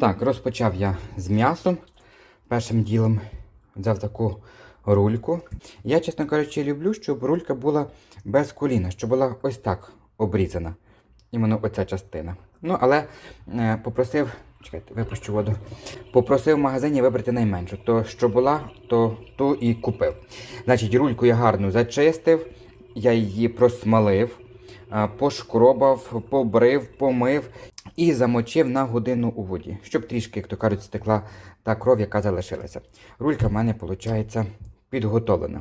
Так, розпочав я з м'ясом. Першим ділом взяв таку рульку. Я, чесно кажучи, люблю, щоб рулька була без коліна, щоб була ось так обрізана. Іменно оця частина. Ну, але е, попросив, чекайте, випущу воду. Попросив в магазині вибрати найменшу. То, що була, то ту і купив. Значить, рульку я гарно зачистив, я її просмалив, е, пошкробав, побрив, помив і замочив на годину у воді, щоб трішки, як то кажуть, стекла та кров, яка залишилася. Рулька в мене, виходить, підготовлена.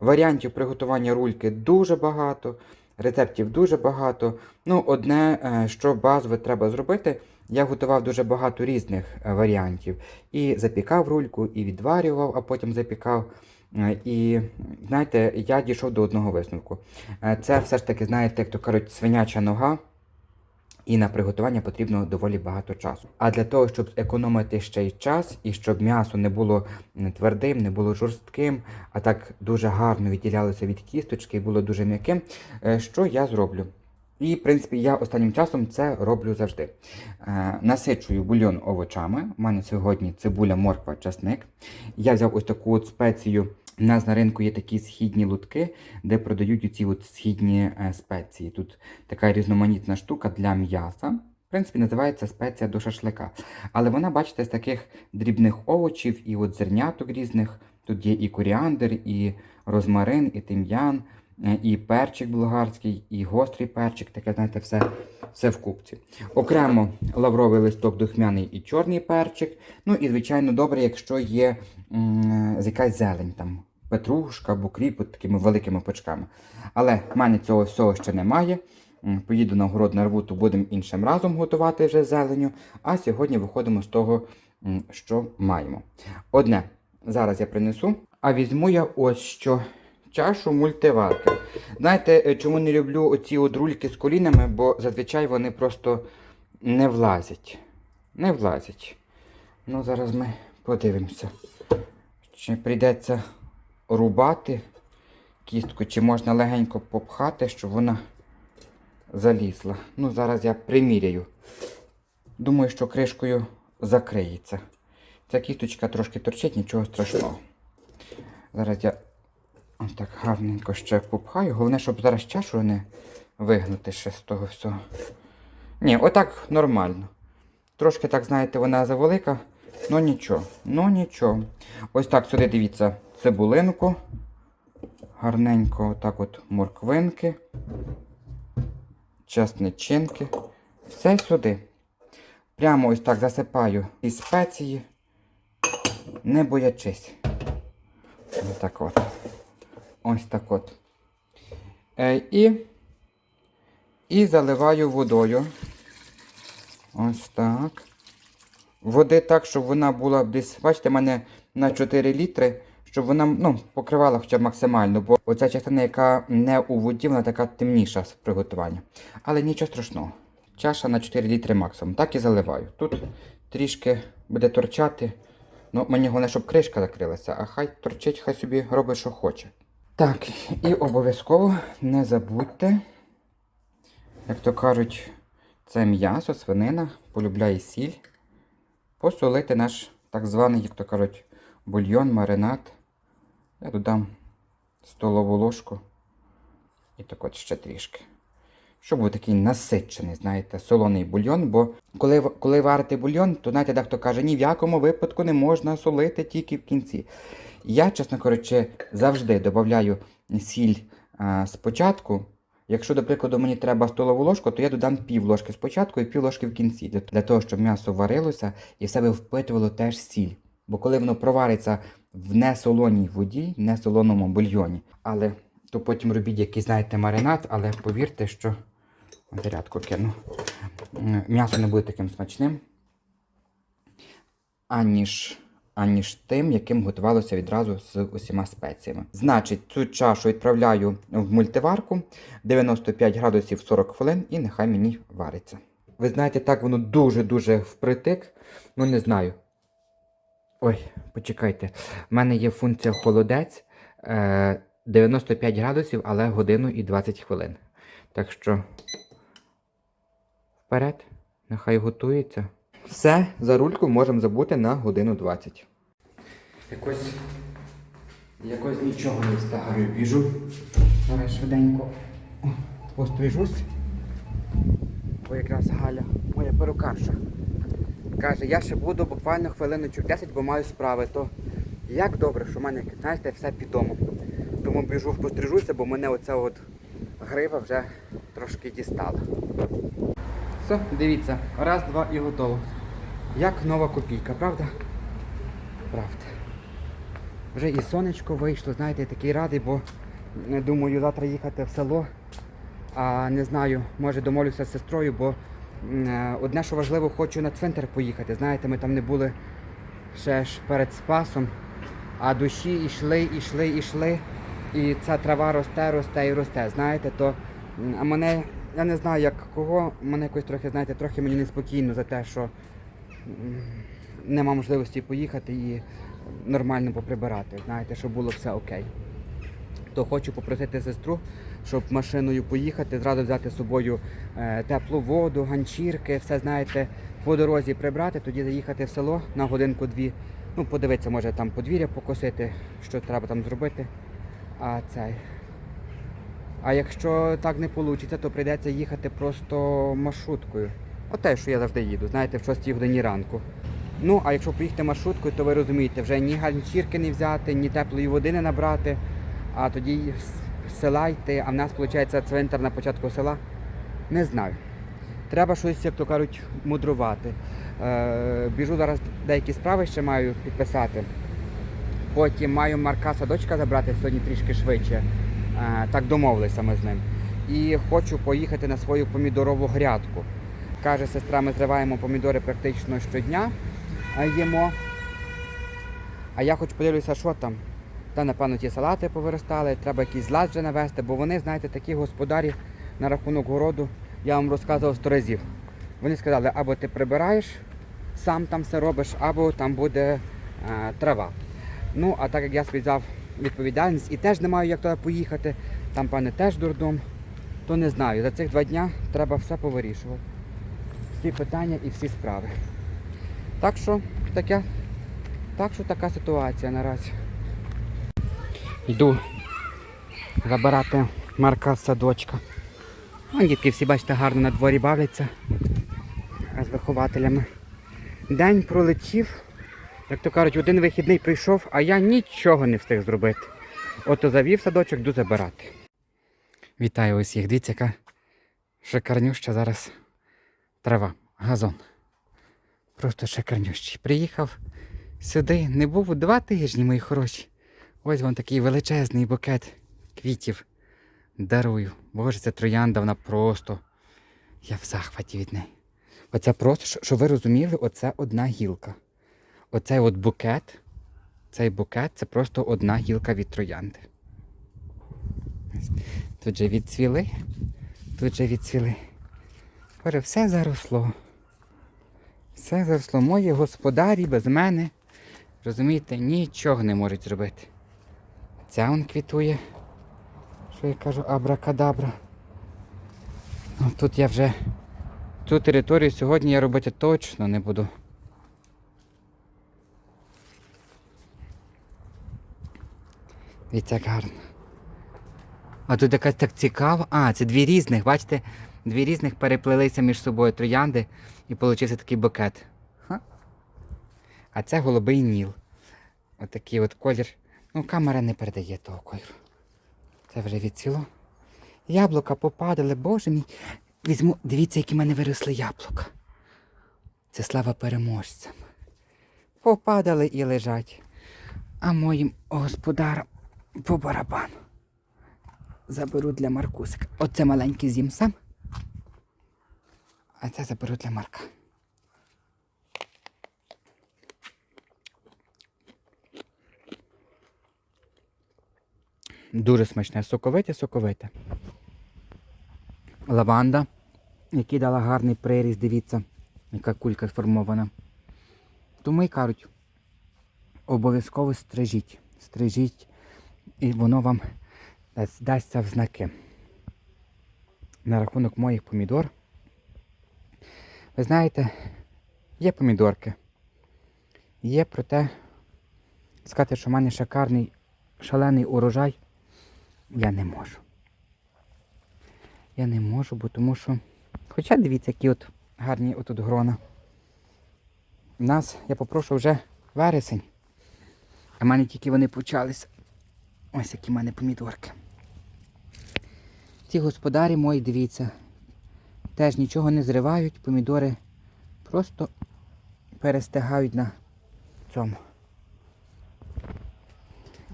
Варіантів приготування рульки дуже багато, рецептів дуже багато. Ну, одне, е, що базове треба зробити, я готував дуже багато різних е, варіантів. І запікав рульку, і відварював, а потім запікав. Е, І знаєте, я дійшов до одного висновку. Це все ж таки, знаєте, як то кажуть, свиняча нога. І на приготування потрібно доволі багато часу. А для того, щоб економити ще й час, і щоб м'ясо не було твердим, не було жорстким, а так дуже гарно відділялося від кісточки і було дуже м'яким, е, що я зроблю? І, в принципі, я останнім часом це роблю завжди. Е, насичую бульйон овочами. У мене сьогодні цибуля, морква, часник. Я взяв ось таку от спецію. У нас на ринку є такі східні лутки, де продають ці східні е, спеції. Тут така різноманітна штука для м'яса. В принципі, називається спеція до шашлика. Але вона, бачите, з таких дрібних овочів і от зерняток різних. Тут є і коріандр, і розмарин, і тим'ян, і перчик болгарський, і гострий перчик, таке, знаєте, все, все в купці. Окремо лавровий листок духмяний і чорний перчик. Ну і, звичайно, добре, якщо є м, якась зелень там. Петрушка або кріп от такими великими пачками. Але в мене цього всього ще немає. Поїду на город нарву, то будемо іншим разом готувати вже зеленю. А сьогодні виходимо з того, що маємо. Одне, зараз я принесу, а візьму я ось що. Чашу мультиварки. Знаєте, е, чому не люблю оці от рульки з колінами, бо зазвичай вони просто не влазять. Не влазять. Ну, зараз ми подивимося. Чи прийдеться рубати кістку, чи можна легенько попхати, щоб вона залізла. Ну, зараз я приміряю. Думаю, що кришкою закриється. Ця кісточка трошки торчить, нічого страшного. Зараз я так гарненько ще попхаю. Головне, щоб зараз чашу не вигнути ще з того всього. Ні, отак нормально. Трошки, так, знаєте, вона завелика, ну нічого, ну нічого. Ось так сюди дивіться цибулинку. Гарненько отак от морквинки, часничинки. Все сюди. Прямо ось так засипаю і спеції, не боячись. Ось так от. Ось так от. Е, і, і заливаю водою. Ось так. Води так, щоб вона була десь, бачите, мене на 4 літри, щоб вона ну, покривала хоча б максимально, бо оця частина, яка не у воді, вона така темніша з приготування. Але нічого страшного. Чаша на 4 літри максимум. Так і заливаю. Тут трішки буде торчати. Ну, мені головне, щоб кришка закрилася, а хай торчить, хай собі робить, що хоче. Так, і обов'язково не забудьте, як то кажуть, це м'ясо, свинина, полюбляє сіль. Посолити наш так званий, як то кажуть, бульйон, маринад. Я додам столову ложку і так от ще трішки. Щоб був такий насичений, знаєте, солоний бульйон. Бо коли, коли варити бульйон, то знаєте, дехто каже, ні в якому випадку не можна солити тільки в кінці. Я, чесно кажучи, завжди додаю сіль а, спочатку. Якщо, до прикладу, мені треба столову ложку, то я додам пів ложки спочатку і пів ложки в кінці, для, того, щоб м'ясо варилося і в себе впитувало теж сіль. Бо коли воно провариться в несолоній воді, несолоному бульйоні, але то потім робіть якийсь, знаєте, маринад, але повірте, що зарядку кину. М'ясо не буде таким смачним, аніж, аніж тим, яким готувалося відразу з усіма спеціями. Значить, цю чашу відправляю в мультиварку 95 градусів 40 хвилин і нехай мені вариться. Ви знаєте, так воно дуже-дуже впритик. Ну, не знаю. Ой, почекайте. У мене є функція холодець е, 95 градусів, але годину і 20 хвилин. Так що вперед, нехай готується. Все, за рульку можемо забути на годину 20. Якось. Якось нічого не встигаю. Біжу. Зараз швиденько о, пострижусь. Бо якраз Галя, моя перукарша. Каже, я ще буду буквально хвилиночок 10, бо маю справи. То як добре, що в мене, знаєте, все під домом. Тому біжу пострижуся, бо мене оця от грива вже трошки дістала. Все, дивіться, раз, два і готово. Як нова копійка, правда? Правда. Вже і сонечко вийшло, знаєте, я такий радий, бо думаю завтра їхати в село. А не знаю, може домовлюся з сестрою, бо е, одне, що важливо, хочу на цвинтар поїхати. Знаєте, ми там не були ще ж перед Спасом, а душі йшли, йшли, йшли. І ця трава росте, росте і росте. Знаєте, то а мене, я не знаю як кого, мене якось трохи, знаєте, трохи мені неспокійно за те, що нема можливості поїхати і нормально поприбирати. Знаєте, щоб було все окей. То хочу попросити сестру, щоб машиною поїхати, зразу взяти з собою е, теплу воду, ганчірки, все знаєте, по дорозі прибрати, тоді заїхати в село на годинку-дві. Ну, подивитися, може там подвір'я покосити, що треба там зробити. А цей. А якщо так не вийде, то прийдеться їхати просто маршруткою. Оте, що я завжди їду, знаєте, в 6 годині ранку. Ну, а якщо поїхати маршруткою, то ви розумієте, вже ні ганчірки не взяти, ні теплої води не набрати, а тоді села йти, а в нас, виходить, цвинтар на початку села. Не знаю. Треба щось, як то кажуть, мудрувати. Е, біжу зараз деякі справи ще маю підписати. Потім маю Марка садочка забрати сьогодні трішки швидше. Так домовилися ми з ним. І хочу поїхати на свою помідорову грядку. Каже сестра, ми зриваємо помідори практично щодня, їмо. А я хоч подивлюся, що там. Та, напевно, ті салати повиростали, треба якийсь злад вже навести, бо вони, знаєте, такі господарі на рахунок городу, я вам розказував сто разів. Вони сказали, або ти прибираєш, сам там все робиш, або там буде е, трава. Ну, а так як я взяв відповідальність і теж не маю як туди поїхати, там пане теж дурдом, то не знаю. За цих два дня треба все повирішувати. Всі питання і всі справи. Так що таке, так що така ситуація наразі. Йду забирати Марка з садочка. Вон дітки всі, бачите, гарно на дворі бавляться з вихователями. День пролетів, як то кажуть, один вихідний прийшов, а я нічого не встиг зробити. Ото завів садочок, йду забирати. Вітаю усіх. Дивіться, яка шикарнюща зараз трава, газон. Просто шикарнющий. Приїхав сюди, не був два тижні, мої хороші. Ось вам такий величезний букет квітів. Дарую. Боже, це троянда, вона просто. Я в захваті від неї. Оце просто, що- щоб ви розуміли, оце одна гілка. Оцей от букет, цей букет це просто одна гілка від троянди. Тут же відцвіли, тут же відцвіли. Боже, все заросло. Все заросло. Мої господарі без мене. Розумієте, нічого не можуть зробити. Ця он квітує. Що я кажу, абракадабра. Ну, тут я вже цю територію сьогодні я робити точно не буду. Дивіться, як гарно. А тут якась так цікава. А, це дві різних, бачите? Дві різних переплелися між собою троянди і получився такий букет. Ха? А це голубий ніл. Отакий от колір. Ну, камера не передає того кольору. Це вже відціло. Яблука попадали, боже мій. Візьму, дивіться, які в мене виросли яблука. Це слава переможцям. Попадали і лежать. А моїм господарам по барабану. Заберу для Маркусика. Оце маленький з'їм сам. А це заберу для Марка. Дуже смачне, соковите, соковите. Лаванда, який дала гарний приріст, дивіться, яка кулька сформована. Тому й кажуть, обов'язково стрижіть. Стрижіть, і воно вам дасться в знаки. На рахунок моїх помідор. Ви знаєте, Є помідорки. Є, проте сказати, що в мене шикарний, шалений урожай, я не можу. Я не можу, бо тому що. Хоча дивіться, які от гарні отут грона. У нас, я попрошу, вже вересень. А в мене тільки вони почалися. Ось які в мене помідорки. Ці господарі мої, дивіться, теж нічого не зривають, помідори просто перестигають на цьому.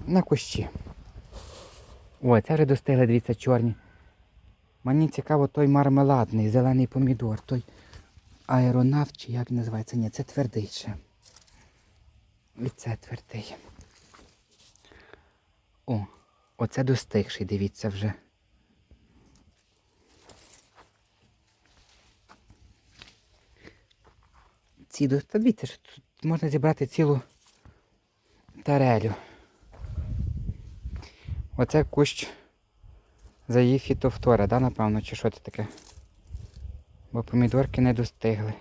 На кущі. О, це вже достигли, дивіться, чорні. Мені цікаво той мармеладний, зелений помідор, той аеронавт, чи як називається? Ні, це твердий ще. І це твердий. О, оце достигший, дивіться вже. Ці. Та дивіться, що тут можна зібрати цілу тарелю. Оце кущ за її фітофтора, да, напевно, чи що це таке? Бо помідорки не достигли.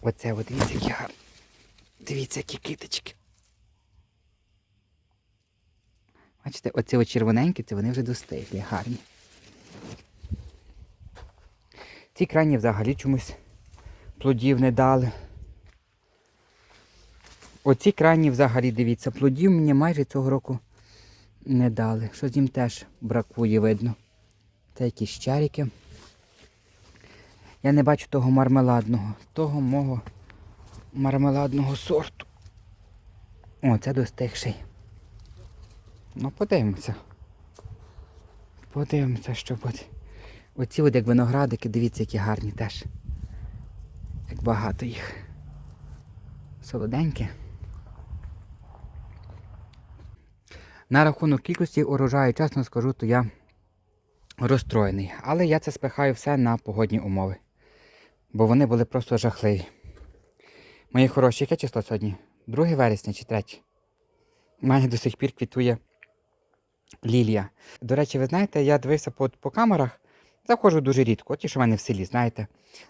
Оце от дивіться, які гарні. Дивіться, які киточки. Бачите, оці от червоненькі, це вони вже достигли, гарні. Ці крайні взагалі чомусь плодів не дали. Оці крайні взагалі, дивіться, плодів мені майже цього року не дали. Щось їм теж бракує, видно. Це якісь чарики. Я не бачу того мармеладного, того мого мармеладного сорту. О, це достигший. Ну, подивимося. Подивимося, що буде. Оці от як виноградики, дивіться, які гарні теж. Як багато їх. Солоденькі. На рахунок кількості урожаю, чесно скажу, то я розстроєний. Але я це спихаю все на погодні умови. Бо вони були просто жахливі. Мої хороші, яке число сьогодні? 2 вересня чи 3? У мене до сих пір квітує лілія. До речі, ви знаєте, я дивився по, по камерах, заходжу дуже рідко, ті, що в мене в селі, знаєте.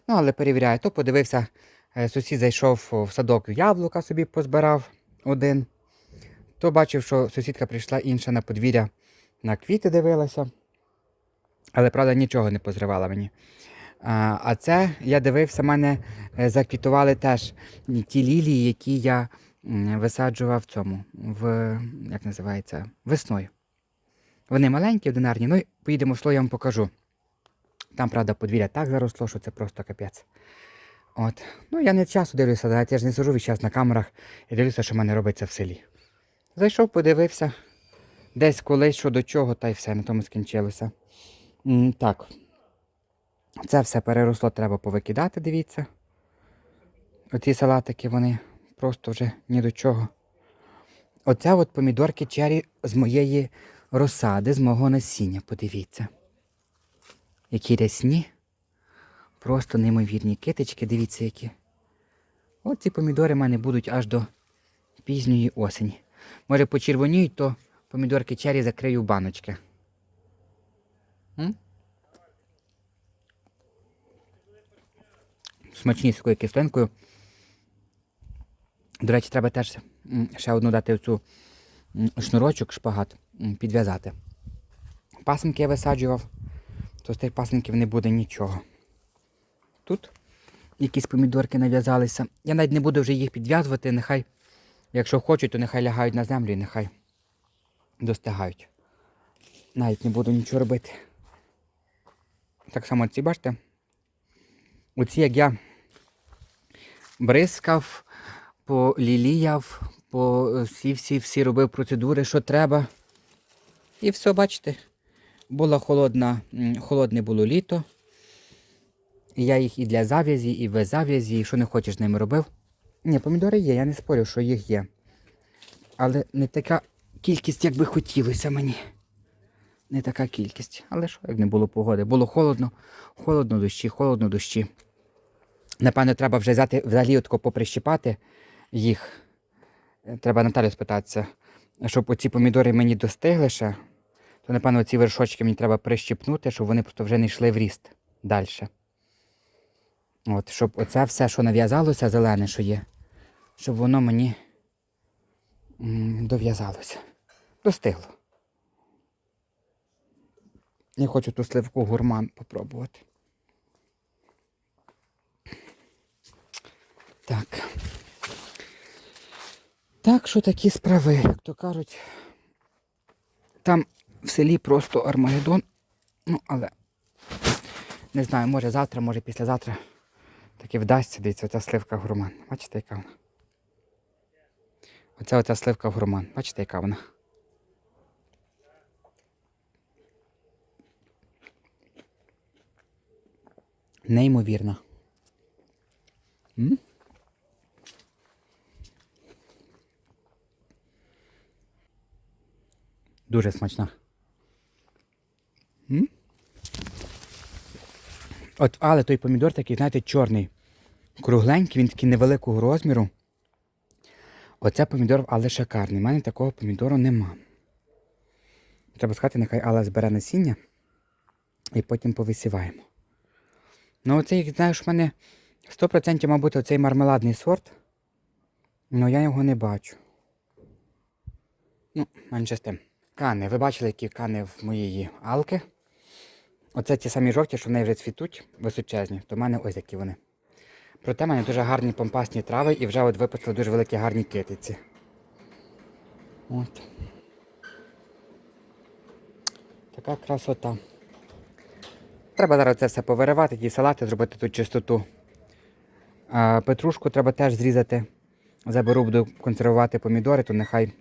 Ну, але перевіряю, то подивився, е, сусід зайшов в садок яблука собі позбирав один. То бачив, що сусідка прийшла інша на подвір'я на квіти дивилася. Але, правда, нічого не позривала мені. А, а це я дивився, мене е, заквітували теж ті лілії, які я висаджував в цьому, в, як називається, весною. Вони маленькі, одинарні, ну поїдемо в село, я вам покажу. Там, правда, подвір'я так заросло, що це просто капець. От. Ну, я не часто дивлюся, навіть я ж не сижу весь час на камерах і дивлюся, що в мене робиться в селі. Зайшов, подивився, десь колись, що до чого, та й все, на тому скінчилося. М, Так. Це все переросло, треба повикидати, дивіться. Оці салатики, вони просто вже ні до чого. Оце от помідорки чері з моєї розсади, з мого насіння, подивіться. Які рясні. Просто неймовірні китички, дивіться які. От ці помідори в мене будуть аж до пізньої осені. Може почервоніють, то помідорки чері закрию баночки. М? Смачні з такою кислинкою. До речі, треба теж ще одну дати оцю м, шнурочок, шпагат, підв'язати. Пасенки я висаджував, то з тих пасенків не буде нічого. Тут якісь помідорки нав'язалися. Я навіть не буду вже їх підв'язувати, нехай, якщо хочуть, то нехай лягають на землю і нехай достигають. Навіть не буду нічого робити. Так само ці, бачите? Оці, як я бризкав, поліліяв, по всі, всі, всі робив процедури, що треба. І все, бачите, була холодна, холодне було літо. Я їх і для зав'язі, і без зав'язі, і що не хочеш з ними робив. Ні, помідори є, я не спорю, що їх є. Але не така кількість, як би хотілося мені. Не така кількість. Але що, як не було погоди? Було холодно, холодно дощі, холодно дощі. Напевно, треба вже взяти взагалі отко поприщипати їх. Е, Треба Наталю спитатися, щоб оці помідори мені достигли ще, то, напевно, ці вершочки мені треба прищипнути, щоб вони просто вже не йшли в ріст далі. От, щоб оце все, що нав'язалося, зелене, що є, щоб воно мені дов'язалося. Достигло. Я хочу ту сливку гурман попробувати. Так. Так що такі справи, як то кажуть. Там в селі просто Армагеддон. Ну, але не знаю, може завтра, може післязавтра таки вдасться. Дивіться, оця сливка гурман. Бачите, яка вона? Оця оця сливка гурман. Бачите, яка вона? Неймовірна. М? Дуже смачна. М? От, але той помідор такий, знаєте, чорний. Кругленький, він такий невеликого розміру. Оце помідор, але шикарний. У мене такого помідору нема. Треба сказати, нехай Алла збере насіння і потім повисіваємо. Ну, оцей, знаєш, в мене 100% мав бути оцей мармеладний сорт. але я його не бачу. Ну, менше з тим. Кани. Ви бачили, які кани в моєї алки. Оце ті самі жовті, що в неї вже цвітуть, височезні, то в мене ось які вони. Проте в мене дуже гарні помпасні трави і вже от випустили дуже великі гарні китиці. От. Така красота. Треба зараз це все повиривати, ті салати, зробити тут чистоту. Петрушку треба теж зрізати. Заберу, буду консервувати помідори, то нехай,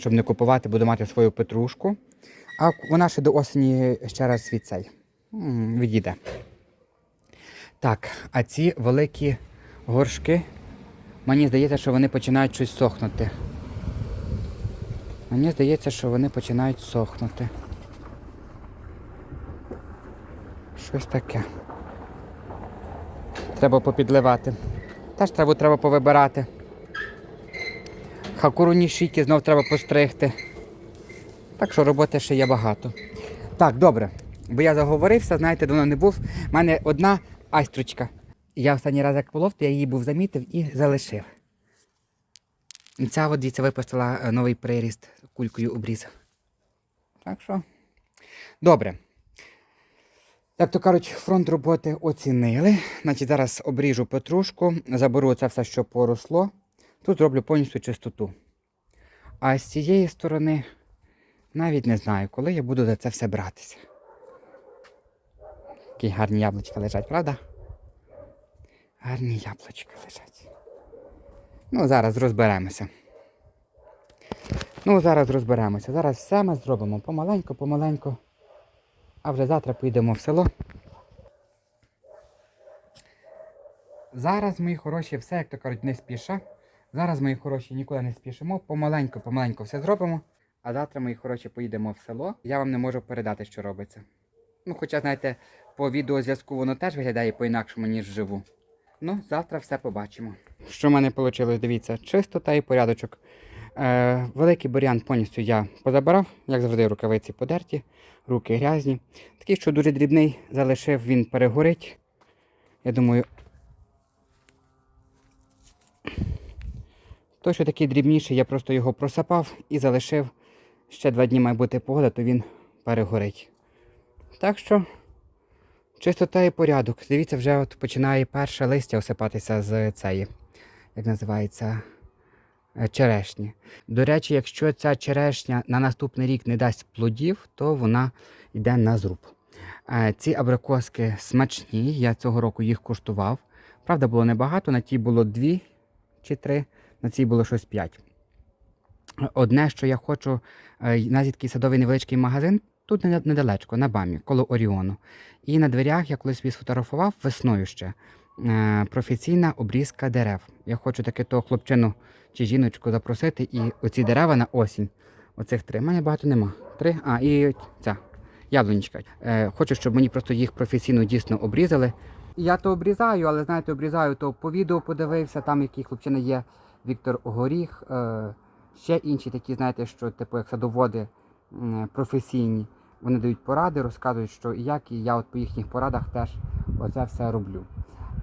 щоб не купувати, буду мати свою петрушку. А вона ще до осені ще раз від цей відійде. Так, а ці великі горшки, мені здається, що вони починають щось сохнути. Мені здається, що вони починають сохнути. Щось таке. Треба попідливати. Теж траву треба повибирати. Хакуруні шіки знов треба постригти. Так що роботи ще є багато. Так, добре. Бо я заговорився, знаєте, давно не був. У мене одна айстручка. Я останній раз як полов, то я її був замітив і залишив. Ця от, дивіться, випустила е, новий приріст, кулькою обрізав. Так що. Добре. Як то кажуть, фронт роботи оцінили. Значить, зараз обріжу петрушку, заберу це все, що поросло. Тут зроблю повністю чистоту. А з цієї сторони навіть не знаю, коли я буду за це все братися. Такі гарні яблучка лежать, правда? Гарні яблучка лежать. Ну, зараз розберемося. Ну, зараз розберемося. Зараз все ми зробимо помаленьку, помаленьку. А вже завтра поїдемо в село. Зараз, мої хороші, все, як то кажуть, не спіша. Зараз, мої хороші, нікуди не спішимо. Помаленьку все зробимо. А завтра, мої хороші, поїдемо в село. Я вам не можу передати, що робиться. Ну, хоча, знаєте, по відеозв'язку воно теж виглядає по-інакшому, ніж вживу. Ну, завтра все побачимо. Що в мене вийшло, дивіться, чистота і порядочок. Е, великий бурян повністю я позабирав, як завжди, рукавиці подерті, руки грязні. Такий, що дуже дрібний, залишив, він перегорить. Я думаю. Той, що такий дрібніший, я просто його просапав і залишив. Ще два дні має бути погода, то він перегорить. Так що, чистота і порядок. Дивіться, вже от починає перше листя осипатися з цієї, як називається, е, черешні. До речі, якщо ця черешня на наступний рік не дасть плодів, то вона йде на зруб. Е, Ці абрикоски смачні, я цього року їх куштував. Правда, було небагато, на тій було дві чи три, на цій було щось п'ять. Одне, що я хочу, е, такий садовий невеличкий магазин, тут недалечко, на Бамі, коло Оріону. І на дверях я колись сфотографував весною ще е, професійна обрізка дерев. Я хочу таки того хлопчину чи жіночку запросити і оці дерева на осінь. Оцих три. У мене багато нема. Три. А, і ця яблунічка. Е, хочу, щоб мені просто їх професійно дійсно обрізали. Я то обрізаю, але знаєте, обрізаю то по відео подивився, там який хлопчина є Віктор Горіх. Е, ще інші такі, знаєте, що типу як садоводи професійні. Вони дають поради, розказують, що і як, і я от по їхніх порадах теж оце все роблю.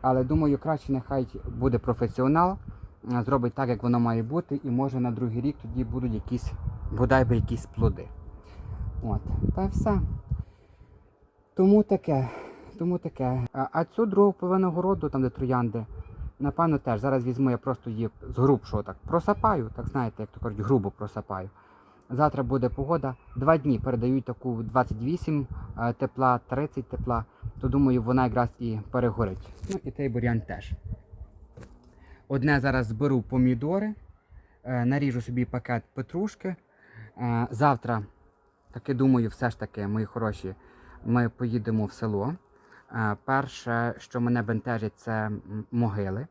Але думаю, краще нехай буде професіонал, е, зробить так, як воно має бути, і може на другий рік тоді будуть якісь, бодай би якісь плоди. От, та й все. Тому таке. Тому таке. А, а цю другу половину городу, там де троянди, напевно, теж зараз візьму, я просто її з грубшого так просапаю, так знаєте, як то кажуть, грубо просапаю. Завтра буде погода. Два дні передають таку 28 е, тепла, 30 тепла, то думаю, вона якраз і перегорить. Ну і той бур'ян теж. Одне зараз зберу помідори, е, наріжу собі пакет петрушки. Е, Завтра, таки думаю, все ж таки, мої хороші, ми поїдемо в село. Е, Перше, що мене бентежить, це могили,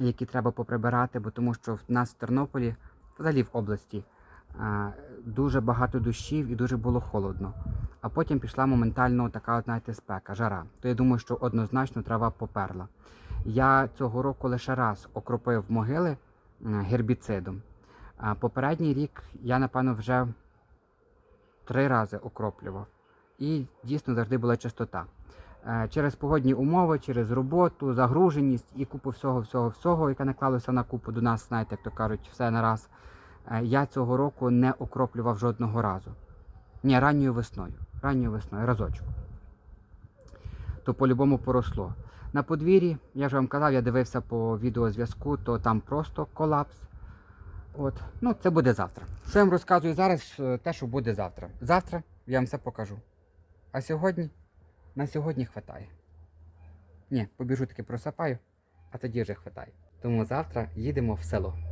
які треба поприбирати, бо тому що в нас в Тернополі, взагалі в області, е, дуже багато дощів і дуже було холодно. А потім пішла моментально така, от, знаєте, спека, жара. То я думаю, що однозначно трава поперла. Я цього року лише раз окропив могили гербіцидом. А попередній рік я, напевно, вже три рази окроплював. І дійсно завжди була чистота. Е, Через погодні умови, через роботу, загруженість і купу всього, всього, всього, яке наклалося на купу до нас, знаєте, як то кажуть, все на раз. е, Я цього року не окроплював жодного разу. Ні, ранньою весною. Ранньою весною, разочок. То по-любому поросло. На подвір'ї, я ж вам казав, я дивився по відеозв'язку, то там просто колапс. От, ну це буде завтра. Що я вам розказую зараз, е, те, що буде завтра. Завтра я вам все покажу. А сьогодні, на сьогодні хватає. Ні, побіжу таки просапаю, а тоді вже хватає. Тому завтра їдемо в село.